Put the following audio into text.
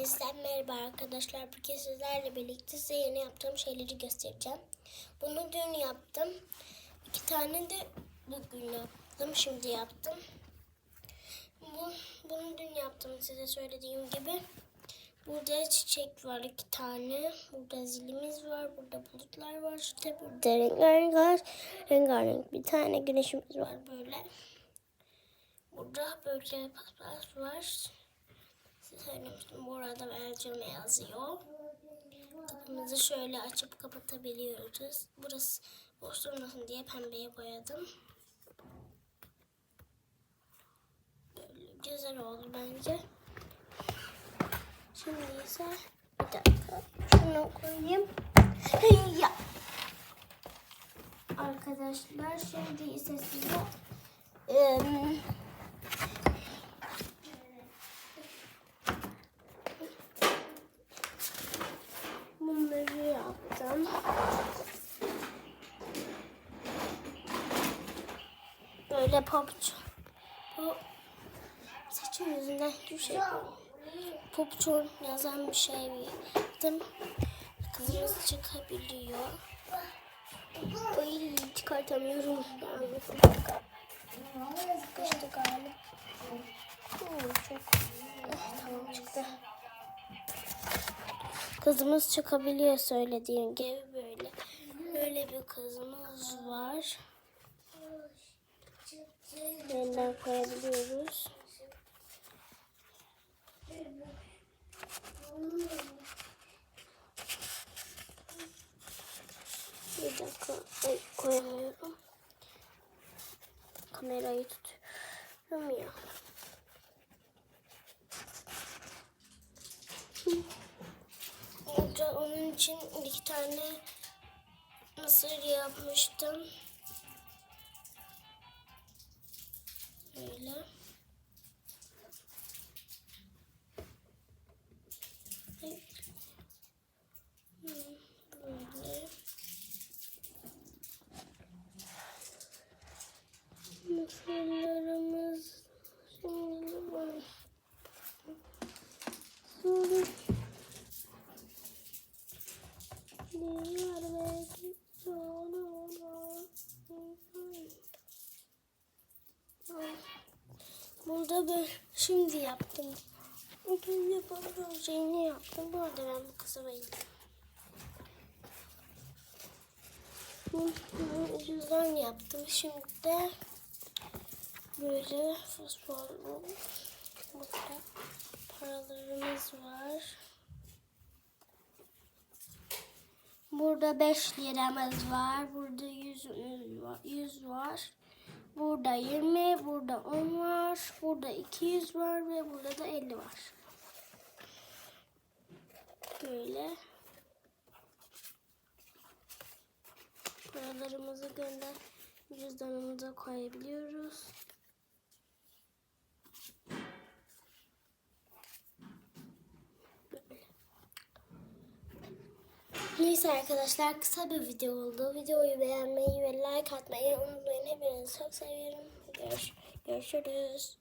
Hepinizden merhaba arkadaşlar. Bugün sizlerle birlikte size yeni yaptığım şeyleri göstereceğim. Bunu dün yaptım. İki tane de bugün yaptım. Şimdi yaptım. Bu, bunu dün yaptım size söylediğim gibi. Burada çiçek var iki tane. Burada zilimiz var. Burada bulutlar var. İşte burada rengarenk, rengarenk bir tane güneşimiz var böyle. Burada böyle paspas var. Söylemiştim. Bu arada Belçin yazıyor. Kapımızı şöyle açıp kapatabiliyoruz. Burası boş durmasın diye pembeye boyadım. Böyle güzel oldu bence. Şimdi ise bir dakika şunu koyayım. Ya. Arkadaşlar şimdi ise size em, yaptım. Böyle pabuç. Bu saçım yüzünden şey Popçun yazan bir şey yaptım. Kızımız çıkabiliyor. Ay çıkartamıyorum. Sıkıştı Kızımız çıkabiliyor söylediğim gibi böyle. Böyle bir kızımız var. Elinden koyabiliyoruz. Bir dakika Ay, koyamıyorum. Kamerayı tutuyorum ya. Orada onun için iki tane mısır yapmıştım. Böyle. Ay. Hmm, Böyle. Mısırlarımız şimdi var. Sonra Diğer belki sonra Burada ben şimdi yaptım. Bugün yapacağım şeyini yaptım. Bu arada ben bu kıza bayıldım. Cüzdan yaptım. Şimdi de böyle fosforlu burada paralarımız var. Burada 5 liramız var. Burada 100 var. 100 var. Burada 20, burada 10 var. Burada 200 var ve burada da 50 var. Böyle. Paralarımızı gönder cüzdanımıza koyabiliyoruz. Neyse arkadaşlar kısa bir video oldu. Videoyu beğenmeyi ve like atmayı unutmayın. Hepinizi çok seviyorum. Görüş görüşürüz.